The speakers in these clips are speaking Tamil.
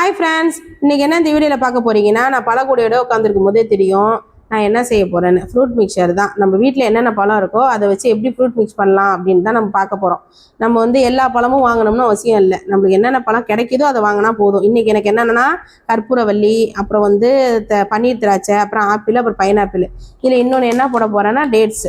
ஹாய் ஃப்ரெண்ட்ஸ் இன்னைக்கு என்ன இந்த வீடியோவில் பார்க்க போறீங்கன்னா நான் பழக்கூடையோட உட்காந்துருக்கும் போதே தெரியும் நான் என்ன செய்ய போகிறேன்னு ஃப்ரூட் மிக்சர் தான். நம்ம வீட்டில் என்னென்ன பழம் இருக்கோ அதை வச்சு எப்படி ஃப்ரூட் மிக்ஸ் பண்ணலாம் அப்படின்னு தான் நம்ம பார்க்க போகிறோம் நம்ம வந்து எல்லா பழமும் வாங்கணும்னு அவசியம் இல்லை. நம்மளுக்கு என்னென்ன பழம் கிடைக்குதோ அதை வாங்கினா போதும். இன்றைக்கி எனக்கு என்னென்னா கற்பூரவல்லி அப்புறம் வந்து த பன்னீர் திராட்சை அப்புறம் ஆப்பிள் அப்புறம் பைனாப்பிள். இதில் இன்னொன்று என்ன போட போகிறேன்னா டேட்ஸ்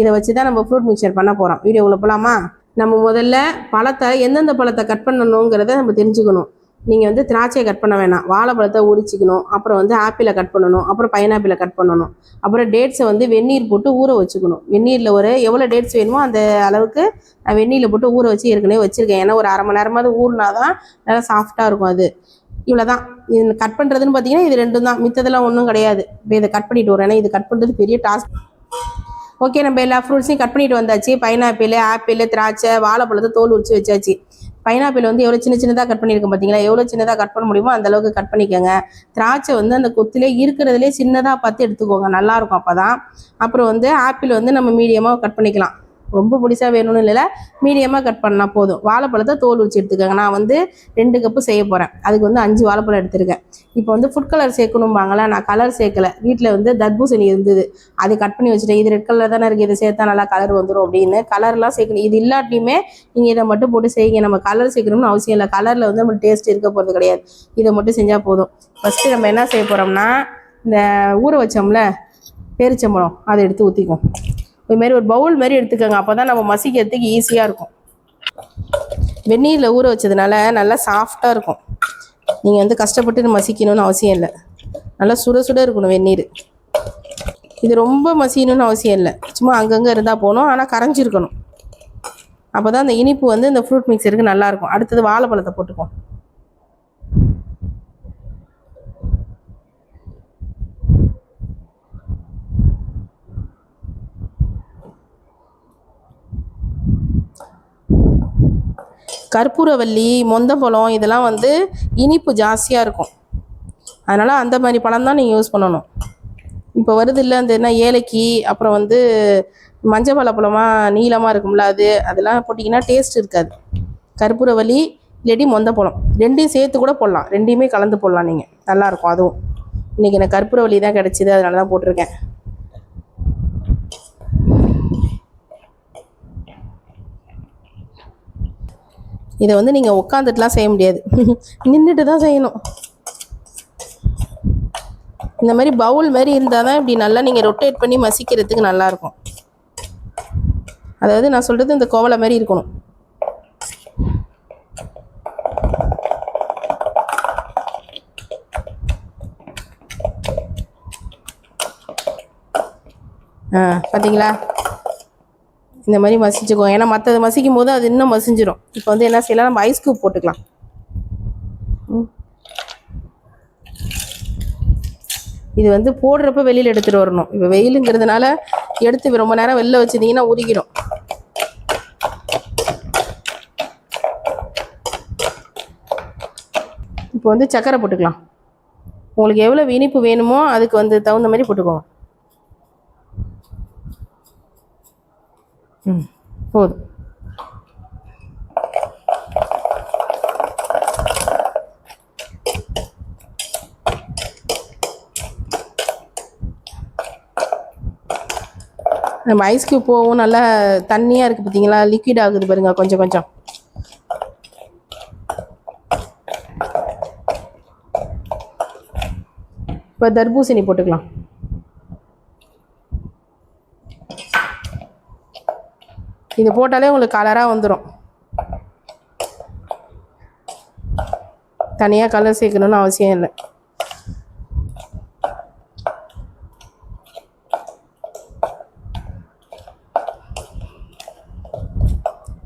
இதை வச்சு தான் நம்ம ஃப்ரூட் மிக்சர் பண்ண போகிறோம் வீடியோவில் போகலாமா நம்ம முதல்ல பழத்தை எந்தெந்த பழத்தை கட் பண்ணணுங்கிறத நம்ம தெரிஞ்சுக்கணும். நீங்கள் வந்து திராட்சையை கட் பண்ண வேணாம். வாழைப்பழத்தை உரிச்சிக்கணும். அப்புறம் வந்து ஆப்பிளை கட் பண்ணணும். அப்புறம் பைனாப்பிளை கட் பண்ணணும். அப்புறம் டேட்ஸை வந்து வெந்நீர் போட்டு ஊற வச்சுக்கணும். வெந்நீரில் ஒரு எவ்வளோ டேட்ஸ் வேணுமோ அந்த அளவுக்கு நான் வெந்நீரில் போட்டு ஊற வச்சு ஏற்கனவே வச்சுருக்கேன். ஏன்னா ஒரு அரை மணி நேரமாவது ஊறினா தான் நல்லா சாஃப்டாக இருக்கும் அது. இவ்வளோ தான் இது கட் பண்ணுறதுன்னு பார்த்தீங்கன்னா இது ரெண்டும் தான். மித்ததெல்லாம் ஒன்றும் கிடையாது. இப்போ இதை கட் பண்ணிட்டு வரேன். ஏன்னா இது கட் பண்ணுறது பெரிய டாஸ்க் ஓகே நம்ம எல்லா ஃப்ரூட்ஸையும் கட் பண்ணிட்டு வந்தாச்சு. பைனாப்பிள் ஆப்பிள் திராட்சை வாழைப்பழத்தை தோல் உரிச்சு வச்சாச்சு. பைனாப்பிள் வந்து எவ்வளோ சின்ன சின்னதாக கட் பண்ணியிருக்கோம் பார்த்தீங்களா எவ்வளோ சின்னதாக கட் பண்ண முடியுமோ அந்தளவுக்கு கட் பண்ணிக்கோங்க. திராட்சை வந்து அந்த கொத்திலே இருக்கிறதுலே சின்னதாக பார்த்து எடுத்துக்கோங்க. நல்லாயிருக்கும் அப்போ தான் அப்புறம் வந்து ஆப்பிள் வந்து நம்ம மீடியமாக கட் பண்ணிக்கலாம். ரொம்ப பொடிசா வேணும்னு இல்லை மீடியமாக கட் பண்ணால் போதும். வாழைப்பழத்தை தோல் வச்சு எடுத்துக்கோங்க. நான் வந்து ரெண்டு கப்பு செய்ய போகிறேன் அதுக்கு வந்து அஞ்சு வாழைப்பழம் எடுத்திருக்கேன். இப்போ வந்து ஃபுட் கலர் சேர்க்கணும்பாங்களே நான் கலர் சேர்க்கல. வீட்டில் வந்து தர்பூசணி இருந்தது. அதை கட் பண்ணி வச்சுட்டேன். இது ரெட் கலர் தானே இருக்குது இதை சேர்த்தா நல்லா கலர் வந்துடும் அப்படின்னு. கலர்லாம் சேர்க்கணும். இது இல்லாட்டியுமே நீங்கள் இதை மட்டும் போட்டு செய்யுங்க. நம்ம கலர் சேர்க்கணும்னு அவசியம் இல்லை. கலரில் வந்து நம்மளுக்கு டேஸ்ட் இருக்க போகிறது கிடையாது. இதை மட்டும் செஞ்சால் போதும். ஃபஸ்ட்டு நம்ம என்ன செய்ய போகிறோம்னா இந்த ஊற வச்சோம்ல பேரிச்சம்பழம் அதை எடுத்து ஊற்றிக்கும் இது மாதிரி ஒரு பவுல் மாதிரி எடுத்துக்கோங்க. அப்போ தான் நம்ம மசிக்கிறதுக்கு ஈஸியாக இருக்கும். வெந்நீரில் ஊற வச்சதுனால நல்லா சாஃப்டாக இருக்கும். நீங்கள் வந்து கஷ்டப்பட்டு மசிக்கணும்னு அவசியம் இல்லை. நல்லா சுட சுட இருக்கணும் வெந்நீர். இது ரொம்ப மசியணும்னு அவசியம் இல்லை. சும்மா அங்கங்கே இருந்தால் போகணும் ஆனால் கரைஞ்சிருக்கணும். அப்போ தான் அந்த இனிப்பு வந்து இந்த ஃப்ரூட் மிக்சருக்கு நல்லாயிருக்கும் அடுத்தது வாழைப்பழத்தை போட்டுக்குவோம். கற்பூரவல்லி மொந்தம்பழம் இதெல்லாம் வந்து இனிப்பு ஜாஸ்தியாக இருக்கும். அதனால் அந்த மாதிரி பழம் தான் நீங்கள் யூஸ் பண்ணணும். இப்போ வருது இல்லை அந்த என்ன ஏலக்கி அப்புறம் வந்து மஞ்சள் பழப்பழமாக நீளமாக இருக்கும்ல அது அதெல்லாம் போட்டிங்கன்னா டேஸ்ட் இருக்காது. கற்பூரவல்லி இல்லாட்டி மொந்தப்பழம் ரெண்டையும் சேர்த்து கூட போடலாம். ரெண்டையுமே கலந்து போடலாம் நீங்கள் நல்லாயிருக்கும் அதுவும். இன்றைக்கி எனக்கு கற்பூரவல்லி தான் கிடச்சிது அதனால தான் போட்டிருக்கேன். இதை வந்து நீங்கள் உட்காந்துட்டுலாம் செய்ய முடியாது. நின்றுட்டு தான் செய்யணும். இந்த மாதிரி பவுல் மாதிரி இருந்தால் தான் இப்படி நல்லா நீங்கள் ரொட்டேட் பண்ணி மசிக்கிறதுக்கு நல்லாயிருக்கும். அதாவது நான் சொல்கிறது இந்த கோவலை மாதிரி இருக்கணும். ஆ பார்த்தீங்களா இந்த மாதிரி மசிச்சுக்கோ ஏன்னா மற்றது மசிக்கும் போது அது இன்னும் மசிஞ்சிடும் இப்போ வந்து என்ன செய்யலாம்? நம்ம ஐஸ் கியூப் போட்டுக்கலாம். ம். இது வந்து போடுறப்ப வெளியில் எடுத்துகிட்டு வரணும். இப்போ வெயிலுங்கிறதுனால எடுத்து ரொம்ப நேரம் வெளில வச்சிருந்தீங்கன்னா உருகிடும் இப்போ வந்து சக்கரை போட்டுக்கலாம். உங்களுக்கு எவ்வளோ இனிப்பு வேணுமோ அதுக்கு வந்து தகுந்த மாதிரி போட்டுக்கோங்க. ம் போதும். நம்ம ஐஸ் கியூப் போகவும் நல்லா தண்ணியாக இருக்குது பார்த்தீங்களா லிக்விட் ஆகுது பாருங்க கொஞ்சம் கொஞ்சம். இப்போ தர்பூசணி போட்டுக்கலாம். இது போட்டாலே உங்களுக்கு கலராக வந்துடும் தனியாக கலர் சேர்க்கணும்னு அவசியம் இல்லை.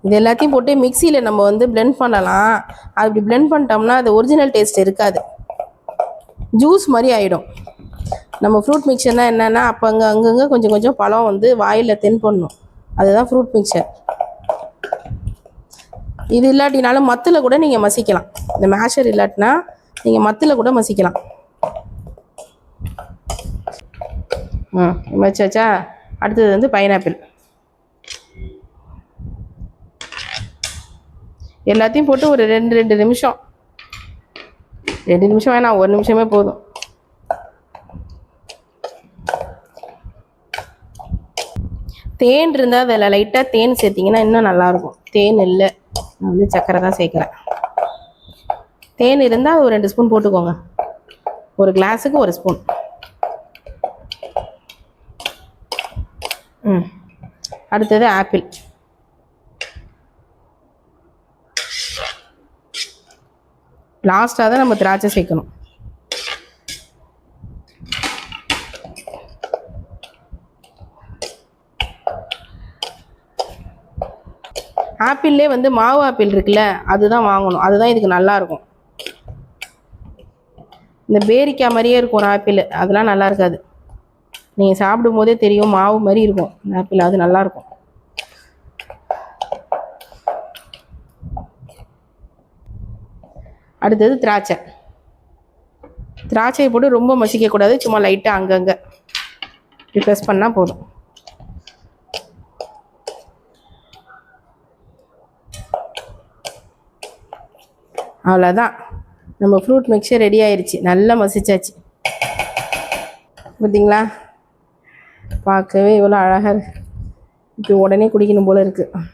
இது எல்லாத்தையும் போட்டு மிக்சியில் நம்ம வந்து பிளெண்ட் பண்ணலாம். அப்படி பிளெண்ட் பண்ணிட்டோம்னா அது ஒரிஜினல் டேஸ்ட் இருக்காது. ஜூஸ் மாதிரி ஆகிடும் நம்ம ஃப்ரூட் மிக்சர்னால் என்னென்னா அப்போ அங்கே அங்கங்கே கொஞ்சம் கொஞ்சம் பழம் வந்து வாயில் பண்ணணும். அதுதான் ஃப்ரூட் மிக்சர் இது இல்லாட்டினாலும் மத்தில் கூட நீங்கள் மசிக்கலாம். இந்த மேஷர் இல்லாட்டினா நீங்கள் மத்தில் கூட மசிக்கலாம். ம் மச்சாச்சா அடுத்தது வந்து பைனாப்பிள் எல்லாத்தையும் போட்டு ஒரு ரெண்டு ரெண்டு நிமிஷம். ரெண்டு நிமிஷம் வேணாம் ஒரு நிமிஷமே போதும். தேன் இருந்தால் அதில் லைட்டாக தேன் சேர்த்திங்கன்னா இன்னும் நல்லாயிருக்கும். தேன் இல்லை. நான் வந்து சர்க்கரை தான் சேர்க்குறேன். தேன் இருந்தால் ஒரு ரெண்டு ஸ்பூன் போட்டுக்கோங்க. ஒரு கிளாஸுக்கு ஒரு ஸ்பூன் ம். அடுத்தது ஆப்பிள் லாஸ்ட்டாக தான் நம்ம திராட்சை சேர்க்கணும். ஆப்பிள்லே வந்து மாவு ஆப்பிள் இருக்குல்ல அதுதான் வாங்கணும். அதுதான் இதுக்கு நல்லா இருக்கும் இந்த பேரிக்காய் மாதிரியே இருக்கும் ஒரு ஆப்பிள். அதெல்லாம் நல்லா இருக்காது. நீங்கள் சாப்பிடும் போதே தெரியும் மாவு மாதிரி இருக்கும். இந்த ஆப்பிள் அது நல்லாயிருக்கும். அடுத்தது திராட்சை. திராட்சையை போட்டு ரொம்ப மசிக்கக்கூடாது. சும்மா லைட்டாக அங்கங்கே. இப்படி ப்ரெஸ் பண்ணால் போதும். அவ்வளோதான் நம்ம ஃப்ரூட் மிக்சர் ரெடி ஆயிடுச்சு நல்லா மசிச்சாச்சு. பார்த்தீங்களா பார்க்கவே இவ்வளோ அழகாக இருக்குது இப்போ உடனே குடிக்கணும் போல இருக்குது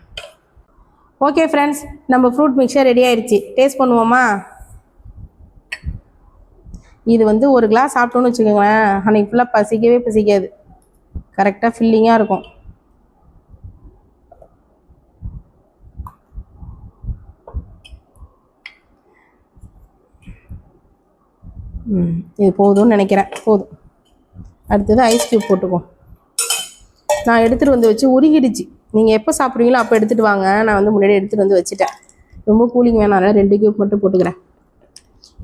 ஓகே ஃப்ரெண்ட்ஸ் நம்ம ஃப்ரூட் மிக்சர் ரெடி ஆயிடுச்சு டேஸ்ட் பண்ணுவோமா? இது வந்து ஒரு கிளாஸ் சாப்பிட்டோன்னு வச்சுக்கோங்களேன். அன்றைக்கி ஃபுல்லாக பசிக்கவே பசிக்காது. கரெக்டாக ஃபில்லிங்காக இருக்கும். ம் இது போதும்னு நினைக்கிறேன். போதும். அடுத்தது ஐஸ் க்யூப் போட்டுக்கோ. நான் எடுத்துகிட்டு வந்து வச்சு உருகிடுச்சு. நீங்கள் எப்போ சாப்பிட்றீங்களோ அப்போ எடுத்துகிட்டு வாங்க. நான் வந்து முன்னாடி எடுத்துகிட்டு வந்து வச்சுட்டேன். ரொம்ப கூலிங் வேணாம். அதனால் ரெண்டு க்யூப் மட்டும் போட்டுக்கிறேன்.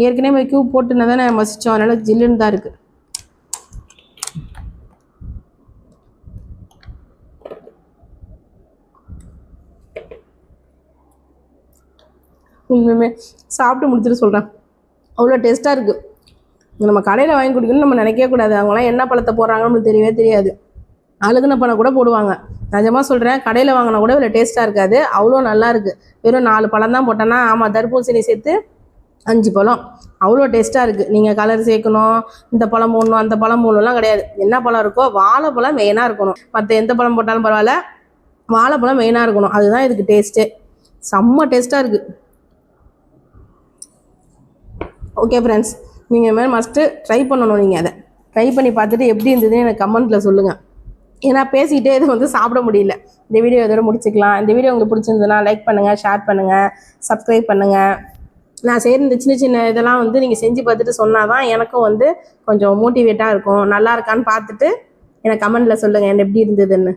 ஏற்கனவே க்யூப் போட்டுனா தானே மசித்தோம் அதனால் ஜில்லுன்னு தான் இருக்குது உண்மையுமே சாப்பிட்டு முடிச்சுட்டு சொல்கிறேன் அவ்வளோ டேஸ்ட்டாக இருக்குது நம்ம கடையில் வாங்கி குடிக்கணும்னு நம்ம நினைக்கவே கூடாது. அவங்களாம் என்ன பழத்தை போடுறாங்கன்னு நம்மளுக்கு தெரியவே தெரியாது. அழுகுன பழம் கூட போடுவாங்க. நிஜமாக சொல்கிறேன் கடையில் வாங்கினா கூட இவ்வளோ டேஸ்ட்டாக இருக்காது. அவ்வளோ நல்லா இருக்குது வெறும் நாலு பழம் தான் போட்டோன்னா ஆமாம் தர்பூசணி சேர்த்து அஞ்சு பழம். அவ்வளோ டேஸ்ட்டாக இருக்குது நீங்கள் கலர் சேர்க்கணும் இந்த பழம் போடணும் அந்த பழம் போடணும்லாம் கிடையாது. என்ன பழம் இருக்கோ வாழைப்பழம் மெயினாக இருக்கணும். மற்ற எந்த பழம் போட்டாலும் பரவாயில்ல வாழைப்பழம் மெயினாக இருக்கணும். அதுதான் இதுக்கு டேஸ்ட்டே செம்ம டேஸ்ட்டாக இருக்குது ஓகே ஃப்ரெண்ட்ஸ் நீங்கள் மேலே மஸ்ட்டு ட்ரை பண்ணணும் நீங்கள் அதை. ட்ரை பண்ணி பார்த்துட்டு எப்படி இருந்ததுன்னு எனக்கு கமெண்ட்டில் சொல்லுங்கள் ஏன்னா பேசிக்கிட்டே இது வந்து சாப்பிட முடியல. இந்த வீடியோ இதோட முடிச்சுக்கலாம். இந்த வீடியோ உங்களுக்கு பிடிச்சிருந்ததுன்னா லைக் பண்ணுங்கள் ஷேர் பண்ணுங்கள் சப்ஸ்கிரைப் பண்ணுங்கள் நான் செய்கிற இந்த சின்ன சின்ன இதெல்லாம் வந்து நீங்கள் செஞ்சு பார்த்துட்டு சொன்னால் தான் எனக்கும் வந்து கொஞ்சம் மோட்டிவேட்டாக இருக்கும். நல்லா இருக்கான்னு பார்த்துட்டு எனக்கு கமெண்ட்டில் சொல்லுங்கள் என்ன எப்படி இருந்ததுன்னு.